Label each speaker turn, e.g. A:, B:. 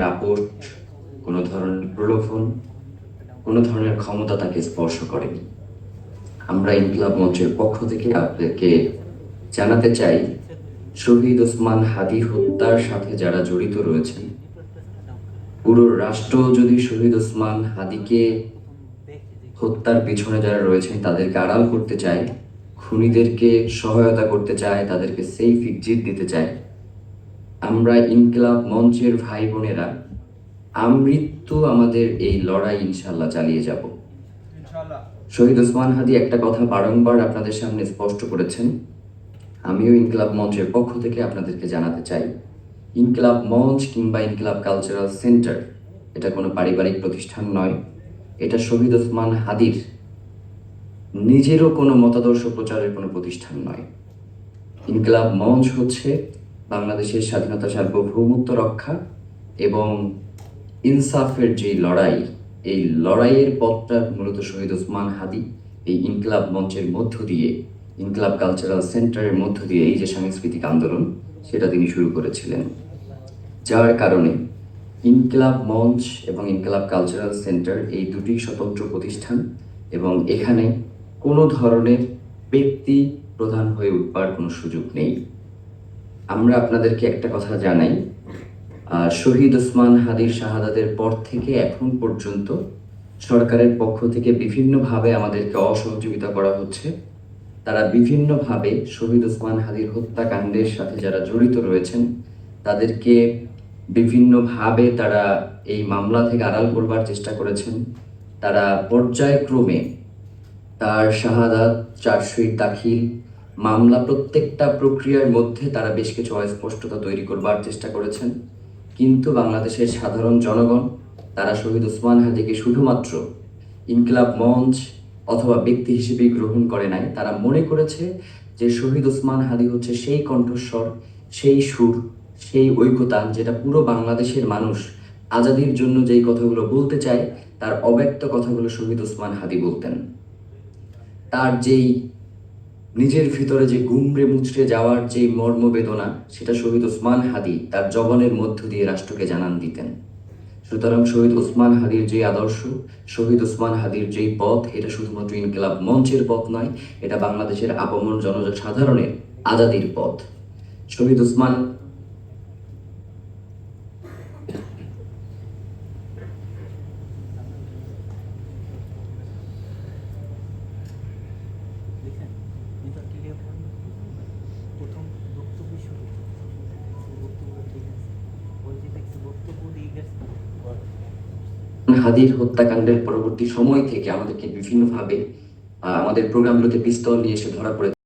A: দাপট কোনো ধরনের প্রলোভন, কোনো ধরনের ক্ষমতা তাকে স্পর্শ করেনি। আমরা ইনকিলাব মঞ্চের পক্ষ থেকে আপনাদেরকে জানাতে চাই, শহীদ ওসমান হাদি হত্যার সাথে যারা জড়িত রয়েছেন, পুরো রাষ্ট্র যদি শহীদ ওসমান হাদিকে হত্যার পিছনে যারা রয়েছেন, তাদেরকে আড়াল করতে চায়, খুনিদেরকে সহায়তা করতে চায়, তাদেরকে সেফ ইজ্জিত দিতে চায় ইনকিলাব মঞ্চের ভাই বোনেরা আমৃত্যু আমাদের এই লড়াই ইনশাল্লাহ চালিয়ে যাব। শহীদ ওসমান হাদি একটা কথা বারংবার আপনাদের সামনে স্পষ্ট করেছেন। আমিও ইনকিলাব মঞ্চের পক্ষ থেকে আপনাদেরকে জানাতে চাই ইনকিলাব মঞ্চ কিংবা ইনকিলাব কালচারাল সেন্টার এটা কোনো পারিবারিক প্রতিষ্ঠান নয়। এটা শহীদ ওসমান হাদির নিজেরও কোনো মতাদর্শ প্রচারের কোনো প্রতিষ্ঠান নয়। ইনকিলাব মঞ্চ হচ্ছে বাংলাদেশের স্বাধীনতা সার্বভৌমত্ব রক্ষা এবং ইনসাফের যে লড়াই, এই লড়াইয়ের পথটা মূলত শহীদ ওসমান হাদি, এই ইনকলাব মঞ্চের মধ্য দিয়ে, ইনকলাব কালচারাল সেন্টারের মধ্য দিয়ে এই যে সাংস্কৃতিক আন্দোলন, সেটা তিনি শুরু করেছিলেন। যার কারণে ইনকলাব মঞ্চ এবং ইনকলাব কালচারাল সেন্টার এই দুটি স্বতন্ত্র প্রতিষ্ঠান এবং এখানে কোনো ধরনের ব্যক্তি প্রধান হয়ে উঠবার কোনো সুযোগ নেই। আমরা আপনাদেরকে একটা কথা জানাই। শহীদ ওসমান হাদির শাহাদাতের পর থেকে এখন পর্যন্ত সরকারের পক্ষ থেকে বিভিন্নভাবে আমাদেরকে অসহযোগিতা করা হচ্ছে। তারা বিভিন্নভাবে শহীদ ওসমান হাদির হত্যাকাণ্ডের সাথে যারা জড়িত রয়েছেন, তাদেরকে বিভিন্নভাবে তারা এই মামলা থেকে আড়াল করবার চেষ্টা করেছেন। তারা পর্যায়ক্রমে তার শাহাদাত, চার্জশিট, দাখিল মামলা প্রত্যেকটা প্রক্রিয়ার মধ্যে তারা বেশ কিছু অস্পষ্টতা তৈরি করবার চেষ্টা করেছেন। কিন্তু বাংলাদেশের সাধারণ জনগণ, তারা শহীদ ওসমান হাদিকে শুধুমাত্র ইনকিলাব মঞ্চ অথবা ব্যক্তি হিসেবে গ্রহণ করে নাই, তারা মনে করেছে যে শহীদ ওসমান হাদি হচ্ছে সেই কণ্ঠস্বর, সেই সুর, সেই ঐক্যতান যেটা পুরো বাংলাদেশের মানুষ আজাদির জন্য যেই কথাগুলো বলতে চায়, তার অব্যক্ত কথাগুলো শহীদ ওসমান হাদি বলতেন। তার যেই নিজের ভিতরে যে গুমড়ে মুচড়ে যাওয়ার যে মর্মবেদনা সেটা শহীদ ওসমান হাদি তার জবনের মধ্য দিয়ে রাষ্ট্রকে জানান দিতেন। সুতরাং শহীদ ওসমান হাদির যে আদর্শ, শহীদ ওসমান হাদির যেই পথ, এটা শুধুমাত্র ইনকিলাব মঞ্চের পথ নয়, এটা বাংলাদেশের আপমন জনসাধারণের আজাদির পথ। শহীদ ওসমান হাদির হত্যাকাণ্ডের পরবর্তী সময় থেকে আমাদেরকে বিভিন্নভাবে আমাদের প্রোগ্রামগুলোতে পিস্তল নিয়ে এসে ধরা পড়ে